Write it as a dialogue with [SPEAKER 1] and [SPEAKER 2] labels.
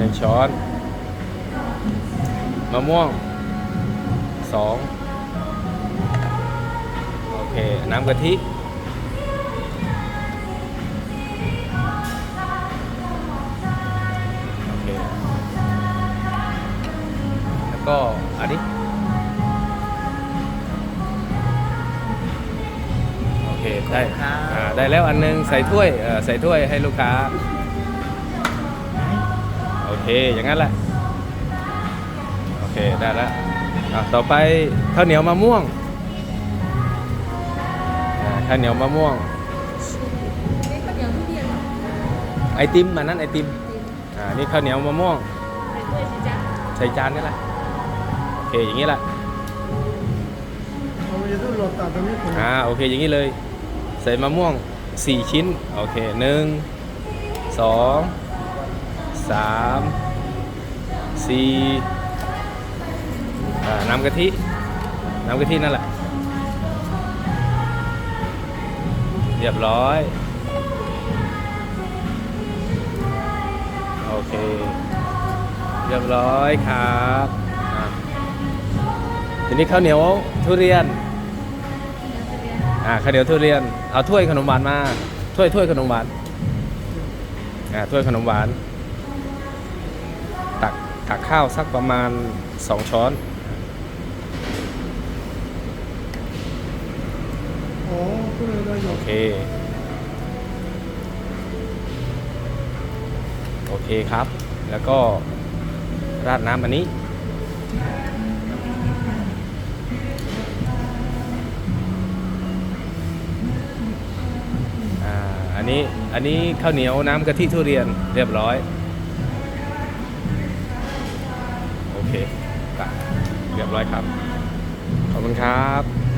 [SPEAKER 1] หนึ่งช้อน มะม่วงสองโอเค น้ำกะทิโอเคแล้วก็อันนี้โอเคได้อ่าได้แล้วอันนึงใส่ถ้วยเอ่อใส่ถ้วยให้ลูกค้า โอเค อย่างนั้นแหละ โอเค ได้แล้วอะต่อไปข้าวเหนียวมะม่วงอ่าข้าวเหนียวมะม่วง
[SPEAKER 2] นี่ข้าวเหนียวทุเรียนเหรอ
[SPEAKER 1] ไอติมอันนั้นไอติม อ่า นี่ข้าวเหนียวมะม่วง
[SPEAKER 2] ไปด้วยสิจ๊ะ
[SPEAKER 1] ใส่จานนี่แหละ โอเค อย่างนี้แหละ
[SPEAKER 3] เราจะต้องโหลดต่อตรงนี้ผม
[SPEAKER 1] อ่า โอเค อย่างนี้เลย ใส่มะม่วง4ชิ้น โอเคหนึ่งสอง สามสี่น้ำกะทิ น้ำกะทินั่นแหละ เรียบร้อย โอเค เรียบร้อยครับทีนี้ข้าวเหนียวทุเรียน อ่าข้าวเหนียวทุเรียน เอาถ้วยขนมหวานมา ถ้วยถ้วยขนมหวาน อ่าถ้วยขนมหวาน ตักตักข้าวสักประมาณ 2 ช้อน
[SPEAKER 3] โอ้ก็เลยเราอยู่
[SPEAKER 1] โอเค โอเคครับ แล้วก็ราดน้ำอันนี้อ่าอันนี้ อันนี้ข้าวเหนียวน้ำกะทิทุเรียนเรียบร้อย โอ เคตักเรียบร้อยครับ ขอบคุณครับ